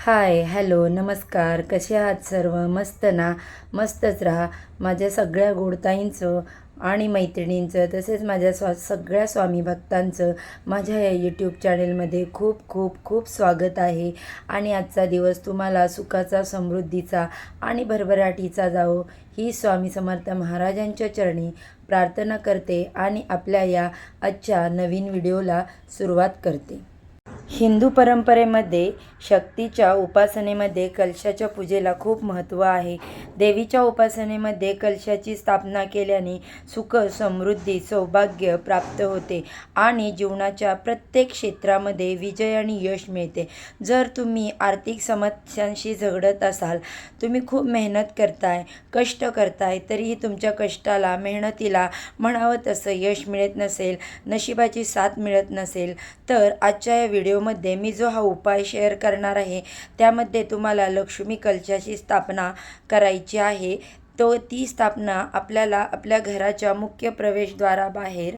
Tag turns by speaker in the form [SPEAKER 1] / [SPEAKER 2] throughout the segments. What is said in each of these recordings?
[SPEAKER 1] Hi hello नमस्कार. कसे आहात सर्व? मस्त ना? मस्तच राहा. माझ्या सगळ्या गोडताईंचं आणि मैत्रिणींचं तसेच माझ्या स्वा सगळ्या स्वामी भक्तांचं माझ्या या यूट्यूब चॅनेलमध्ये खूप खूप खूप स्वागत आहे. आणि आजचा दिवस तुम्हाला सुखाचा समृद्धीचा आणि भरभराटीचा जावो ही स्वामी समर्थ महाराजांच्या चरणी प्रार्थना करते आणि आपल्या या आजच्या नवीन व्हिडिओला सुरुवात करते. हिंदू परंपरेमध्ये शक्तीच्या उपासनेमध्ये कलशाच्या पूजेला खूप महत्त्व आहे. देवीच्या उपासनेमध्ये कलशाची स्थापना केल्याने सुख समृद्धी सौभाग्य प्राप्त होते आणि जीवनाच्या प्रत्येक क्षेत्रामध्ये विजय आणि यश मिळते. जर तुम्ही आर्थिक समस्यांशी झगडत असाल तुम्ही खूप मेहनत करताय कष्ट करताय तरीही तुमच्या कष्टाला मेहनतीला म्हणावं तसं यश मिळत नसेल नशिबाची साथ मिळत नसेल तर आजच्या या व्हिडिओमध्ये मी जो हा उपाय शेअर करणार आहे त्यामध्ये तुम्हाला लक्ष्मी कलशाची स्थापना करायची आहे. तो ती स्थापना आपल्याला आपल्या घराच्या मुख्य प्रवेशद्वाराबाहेर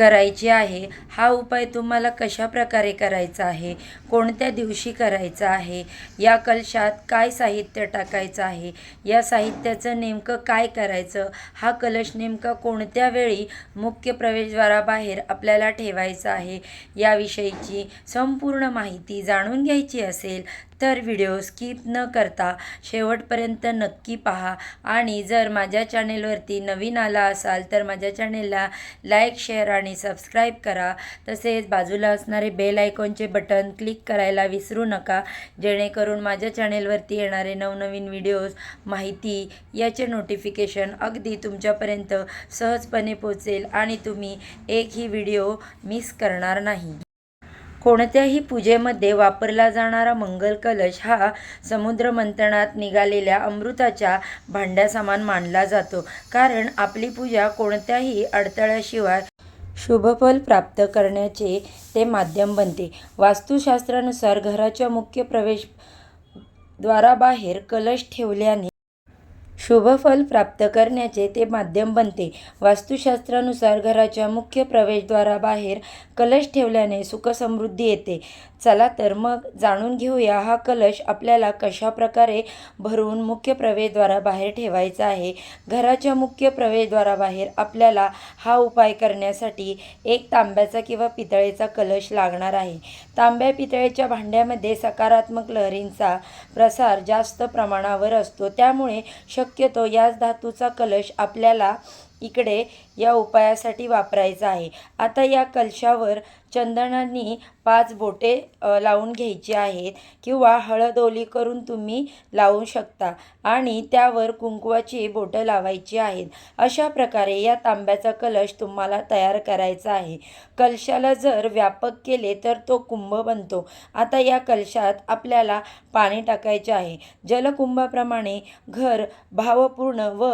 [SPEAKER 1] करायची आहे हा उपाय तुम्हाला कशा प्रकारे करायचा आहे कोणत्या दिवशी करायचा आहे या कलशात काय साहित्य टाकायचं आहे या साहित्याचं नेमकं काय करायचं हा कलश नेमका कोणत्या वेळी मुख्य प्रवेशद्वाराबाहेर आपल्याला ठेवायचा आहे याविषयीची संपूर्ण माहिती जाणून घ्यायची असेल तर व्हिडिओ स्किप न करता शेवटपर्यंत नक्की पहा. आणि जर माझ्या चॅनेलवरती नवीन आला असाल तर माझ्या चॅनेलला लाईक शेअर आणि सबस्क्राईब करा. तसेच बाजूला असणारे बेल आयकॉनचे बटन क्लिक करायला विसरू नका. जेणेकरून माझ्या चॅनेलवरती येणारे नवनवीन व्हिडिओज माहिती याचे नोटिफिकेशन अगदी तुमच्यापर्यंत सहजपणे पोचेल आणि तुम्ही एकही व्हिडिओ मिस करणार नाही. कोणत्याही पूजेमध्ये वापरला जाणारा मंगल कलश हा समुद्र मंथनात निघालेल्या अमृताच्या भांड्यासमान मानला जातो. कारण आपली पूजा कोणत्याही अडथळ्याशिवाय शुभफल प्राप्त करण्याचे ते माध्यम बनते. वास्तुशास्त्रानुसार घराच्या मुख्य प्रवेश द्वाराबाहेर कलश ठेवल्याने शुभफल प्राप्त करण्याचे ते माध्यम बनते. वास्तुशास्त्रानुसार घराच्या मुख्य प्रवेशद्वाराबाहेर कलश ठेवल्याने सुखसमृद्धी येते. चला तर मग जाणून घेऊया हा कलश आपल्याला कशा प्रकारे भरून मुख्य प्रवेशद्वाराबाहेर ठेवायचा आहे. घराच्या मुख्य प्रवेशद्वाराबाहेर आपल्याला हा उपाय करण्यासाठी एक तांब्याचा किंवा पितळेचा कलश लागणार आहे. तांब्या पितळेच्या भांड्यामध्ये सकारात्मक लहरींचा प्रसार जास्त प्रमाणावर असतो. त्यामुळे शक्यतो याच धातूचा कलश आपल्याला इकडे या उपायासाठी वापरायचा आहे. आता या कलशावर चंदनानी पाच बोटे लावून घ्यायची आहेत किंवा हळद ओली करून तुम्ही लावू शकता आणि त्यावर कुंकवाची बोटं लावायची आहेत. अशा प्रकारे या तांब्याचा कलश तुम्हाला तयार करायचा आहे. कलशाला जर व्यापक केले तर तो कुंभ बनतो. आता या कलशात आपल्याला पाणी टाकायचे आहे. जलकुंभाप्रमाणे घर भावपूर्ण व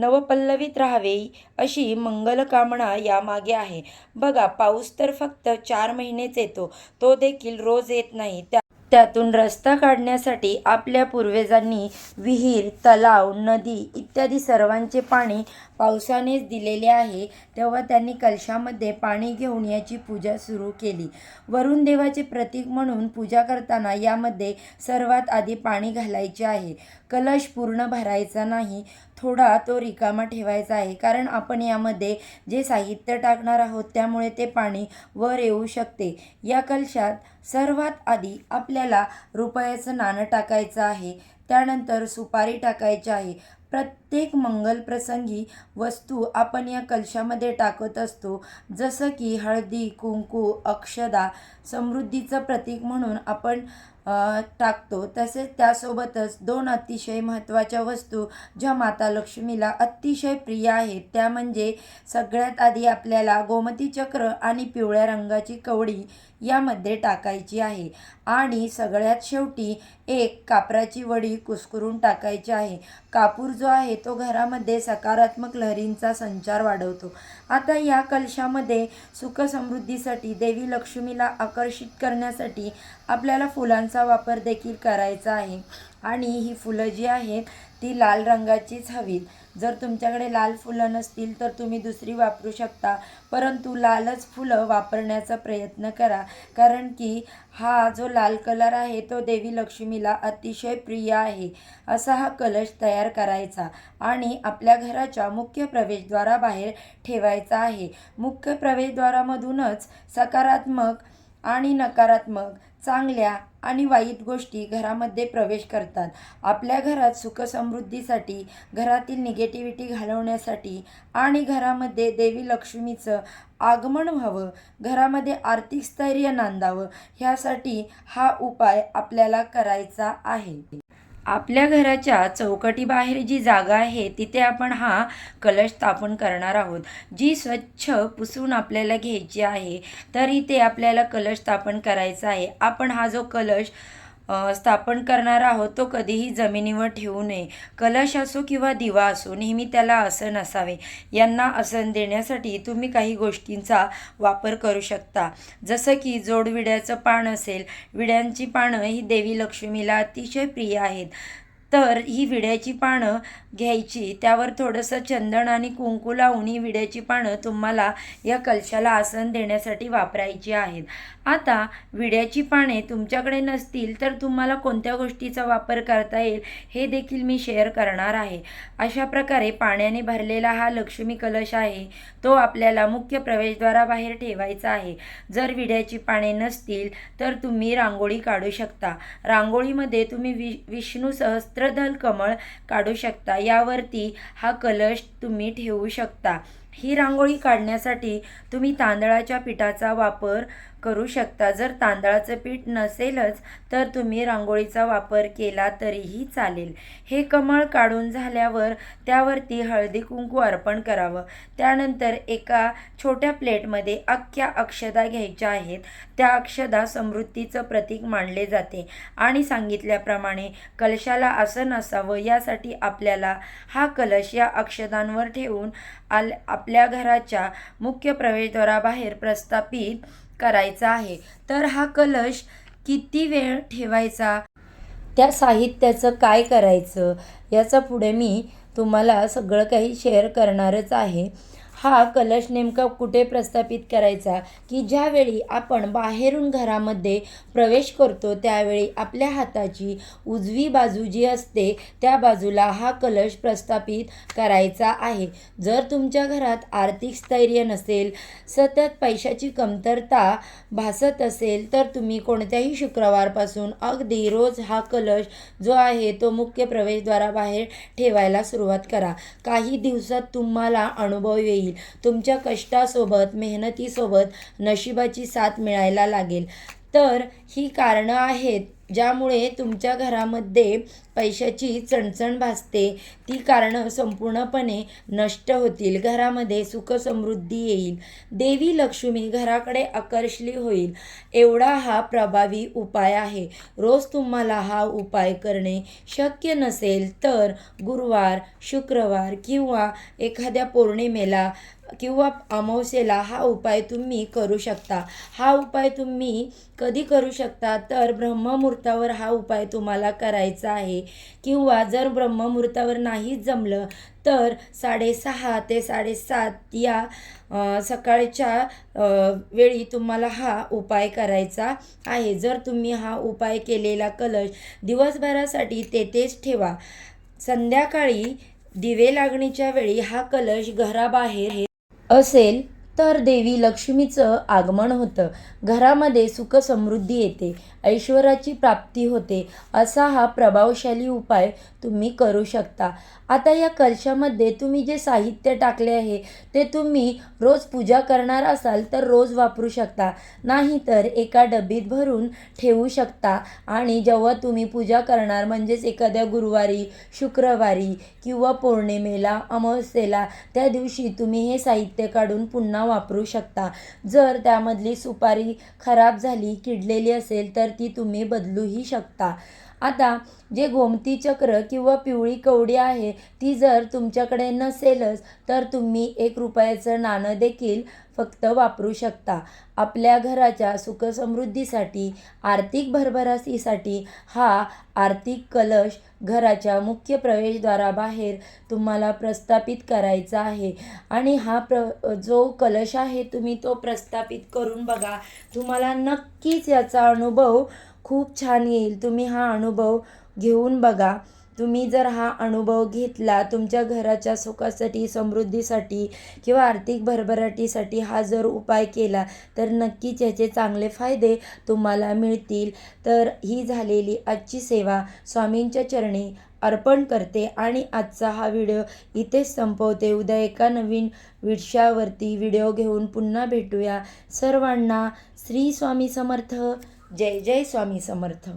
[SPEAKER 1] नवपल्लवित राहावे अशी मंगलकामना यामागे आहे. बघा पाऊस तर फक्त चार महिनेच येतो. तो देखील रोज येत नाही. त्या त्यातून रस्ता काढण्यासाठी आपल्या पूर्वजांनी विहीर तलाव नदी इत्यादी सर्वांचे पाणी पावसानेच दिलेले आहे तेव्हा त्यांनी कलशामध्ये पाणी घेऊन याची पूजा सुरू केली. वरुण देवाचे प्रतीक म्हणून पूजा करताना यामध्ये सर्वात आधी पाणी घालायचे आहे. कलश पूर्ण भरायचा नाही थोडा तो रिकामा ठेवायचा आहे कारण आपण यामध्ये जे साहित्य टाकणार आहोत त्यामुळे ते पाणी वर येऊ शकते. या कलशात सर्वात आधी आपल्याला रुपयाचं नाणं टाकायचं आहे त्यानंतर सुपारी टाकायची आहे प्रत्येक मंगल प्रसंगी वस्तू आपण या कलशामध्ये टाकत असतो. जसं की हळदी कुंकू अक्षदा समृद्धीचं प्रतीक म्हणून आपण टाकतो. तसेच त्यासोबतच दोन अतिशय महत्त्वाच्या वस्तू ज्या माता लक्ष्मीला अतिशय प्रिय आहेत. त्या म्हणजे सगळ्यात आधी आपल्याला गोमती चक्र आणि पिवळ्या रंगाची कवडी यामध्ये टाकायची आहे. आणि सगळ्यात शेवटी एक कापराची वडी कुस्करून टाकायची आहे. कापूर जो आहे तो घरामध्ये सकारात्मक लहरींचा संचार वाढवतो. आता या कलशामध्ये सुखसमृद्धीसाठी देवी लक्ष्मीला आकर्षित करण्यासाठी आपल्याला फुलांचा वापर देखील करायचा आहे. आणि ही फुलं जी आहेत ती लाल रंगाचीच हवीत. जर तुमच्याकडे लाल फुलं नसतील तर तुम्ही दुसरी वापरू शकता. परंतु लालच फुलं वापरण्याचा प्रयत्न करा. कारण की हा जो लाल कलर आहे तो देवी लक्ष्मीला अतिशय प्रिय आहे. असा हा कलश तयार करायचा आणि आपल्या घराच्या मुख्य प्रवेशद्वाराबाहेर ठेवायचा आहे. मुख्य प्रवेशद्वारामधूनच सकारात्मक आणि नकारात्मक चांगल्या आणि वाईट गोष्टी घरामध्ये प्रवेश करतात. आपल्या घरात सुखसमृद्धीसाठी घरातील निगेटिव्हिटी घालवण्यासाठी आणि घरामध्ये देवी लक्ष्मीचं आगमन व्हावं घरामध्ये आर्थिक स्थैर्य नांदावं ह्यासाठी हा उपाय आपल्याला करायचा आहे. आपल्या घराच्या चौकटीबाहेर जी जागा आहे तिथे आपण हा कलश स्थापन करणार आहोत. जी स्वच्छ पुसून आपल्याला घ्यायची आहे तर इथे आपल्याला कलश स्थापन करायचा आहे. आपण हा जो कलश स्थापन करणार आहोत तो कधीही जमिनीवर ठेवू नये. कलश असो किंवा दिवा असो नेहमी त्याला आसन असावे यांना आसन देण्यासाठी तुम्ही काही गोष्टींचा वापर करू शकता. जसं की जोडविड्याचं पान असेल विड्यांची पानं ही देवी लक्ष्मीला अतिशय प्रिय आहेत. तर ही विड्याची पानं घ्यायची. त्यावर थोडंसं चंदन आणि कुंकू लावून ही विड्याची पानं तुम्हाला या कलशाला आसन देण्यासाठी वापरायची आहेत. आता विड्याची पाने तुमच्याकडे नसतील तर तुम्हाला कोणत्या गोष्टीचा वापर करता येईल हे देखील मी शेअर करणार आहे. अशा प्रकारे पाण्याने भरलेला हा लक्ष्मी कलश आहे. तो आपल्याला मुख्य प्रवेशद्वाराबाहेर ठेवायचा आहे. जर विड्याची पाने नसतील तर तुम्ही रांगोळी काढू शकता. रांगोळीमध्ये तुम्ही वि विष्णू सहस्त्रदल कमळ काढू शकता. यावरती हा कलश तुम्ही ठेवू शकता. ही रांगोळी काढण्यासाठी तुम्ही तांदळाच्या पिठाचा वापर करू शकता. जर तांदळाचं पीठ नसेलच तर तुम्ही रांगोळीचा वापर केला तरीही चालेल. हे कमळ काढून झाल्यावर त्यावरती हळदी कुंकू अर्पण करावं. त्यानंतर एका छोट्या प्लेटमध्ये अख्ख्या अक्षदा घ्यायच्या आहेत. त्या अक्षदा समृद्धीचं प्रतीक मानले जाते आणि सांगितल्याप्रमाणे कलशाला आसन असावं. यासाठी आपल्याला हा कलश या अक्षदांवर ठेवून आल आप आपल्या घराच्या मुख्य प्रवेशद्वाराबाहेर प्रस्थापित करायचा आहे. तर हा कलश किती वेळ ठेवायचा? त्या साहित्याचं काय करायचं? याचा पुढे मी तुम्हाला सगळं काही शेअर करणारच आहे. हा कलश नेमका कुठे प्रस्थापित करायचा? की ज्यावेळी आपण बाहेरून घरामध्ये प्रवेश करतो त्यावेळी आपल्या हाताची उजवी बाजू जी असते त्या बाजूला हा कलश प्रस्थापित करायचा आहे. जर तुमच्या घरात आर्थिक स्थैर्य नसेल सतत पैशाची कमतरता भासत असेल तर तुम्ही कोणत्याही शुक्रवारपासून अगदी रोज हा कलश जो आहे तो मुख्य प्रवेशद्वाराबाहेर ठेवायला सुरुवात करा. काही दिवसात तुम्हाला अनुभव येईल. तुमच्या कष्टासोबत मेहनतीसोबत नशिबाची साथ मिळायला लागेल. तर ही कारणं आहेत. ज्यामुळे तुमच्या घरामध्ये पैशाची चणचण भासते. ती कारणं संपूर्णपणे नष्ट होतील. घरामध्ये सुखसमृद्धी येईल. देवी लक्ष्मी घराकडे आकर्षली होईल. एवढा हा प्रभावी उपाय आहे. रोज तुम्हाला हा उपाय करणे शक्य नसेल तर गुरुवार शुक्रवार किंवा एखाद्या पौर्णिमेला किंवा अमावस्येला हा उपाय तुम्ही करू शकता. हा उपाय तुम्ही कधी करू शकता? तर ब्रह्ममुहूर्तावर हा उपाय तुम्हाला करायचा आहे. किंवा जर ब्रह्ममुहूर्तावर नाहीच जमलं तर साडेसहा ते साडेसात या सकाळच्या वेळी तुम्हाला हा उपाय करायचा आहे. जर तुम्ही हा उपाय केलेला कलश दिवसभरासाठी तेथेच ठेवा. संध्याकाळी दिवे लागणीच्या वेळी हा कलश घराबाहेर असेल तर देवी लक्ष्मीचं आगमन होतं. घरामध्ये सुख समृद्धी येते. ऐश्वराची प्राप्ती होते. असा हा प्रभावशाली उपाय तुम्ही करू शकता. आता या कलशामध्ये तुम्ही जे साहित्य टाकले आहे ते तुम्ही रोज पूजा करणार असाल तर रोज वापरू शकता. नाहीतर एका डबीत भरून ठेवू शकता. आणि जेव्हा तुम्ही पूजा करणार म्हणजेच एखाद्या गुरुवारी शुक्रवारी किंवा पौर्णिमेला अमावस्येला त्या दिवशी तुम्ही हे साहित्य काढून पुन्हा वापरू शकता. जर त्यामधली सुपारी खराब झाली किडलेली असेल तर ती तुम्ही बदलूही शकता. आता जे गोमती चक्र किंवा पिवळी कवडी आहे ती जर तुमच्याकडे नसेलच तर तुम्ही एक रुपयाचं नाणं देखील फक्त वापरू शकता. आपल्या घराच्या सुखसमृद्धीसाठी आर्थिक भरभरासीसाठी हा आर्थिक कलश घराच्या मुख्य प्रवेशद्वाराबाहेर तुम्हाला प्रस्थापित करायचा आहे. आणि हा प्र जो कलश आहे तुम्ही तो प्रस्थापित करून बघा. तुम्हाला नक्कीच याचा अनुभव खूप छान येईल. तुम्ही हा अनुभव घेऊन बघा. तुम्ही जर हा अनुभव घेतला तुमच्या घराच्या सुखासाठी समृद्धीसाठी किंवा आर्थिक भरभराटीसाठी हा जर उपाय केला तर नक्कीच याचे चांगले फायदे तुम्हाला मिळतील. तर ही झालेली आजची सेवा स्वामींच्या चरणी अर्पण करते आणि आजचा हा व्हिडिओ इथेच संपवते. उद्या एका नवीन विषयावरती व्हिडिओ घेऊन पुन्हा भेटूया. सर्वांना श्री स्वामी समर्थ. जय जय स्वामी समर्थ.